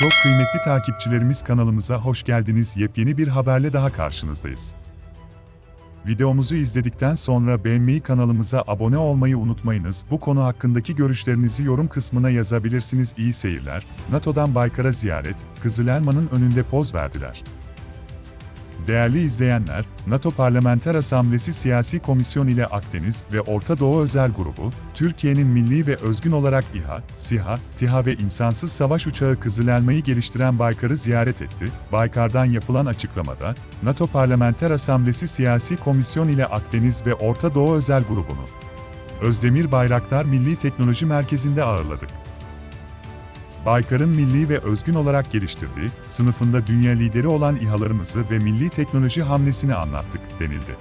Çok kıymetli takipçilerimiz kanalımıza hoş geldiniz. Yepyeni bir haberle daha karşınızdayız. Videomuzu izledikten sonra beğenmeyi kanalımıza abone olmayı unutmayınız. Bu konu hakkındaki görüşlerinizi yorum kısmına yazabilirsiniz. İyi seyirler. NATO'dan Baykar'a ziyaret, Kızılelma'nın önünde poz verdiler. Değerli izleyenler, NATO Parlamenter Asamblesi Siyasi Komisyon ile Akdeniz ve Orta Doğu Özel Grubu, Türkiye'nin milli ve özgün olarak İHA, SİHA, TİHA ve insansız savaş uçağı Kızılelma'yı geliştiren Baykar'ı ziyaret etti. Baykar'dan yapılan açıklamada, NATO Parlamenter Asamblesi Siyasi Komisyon ile Akdeniz ve Orta Doğu Özel Grubu'nu Özdemir Bayraktar Milli Teknoloji Merkezi'nde ağırladık. Baykar'ın milli ve özgün olarak geliştirdiği, sınıfında dünya lideri olan İHA'larımızı ve milli teknoloji hamlesini anlattık, denildi.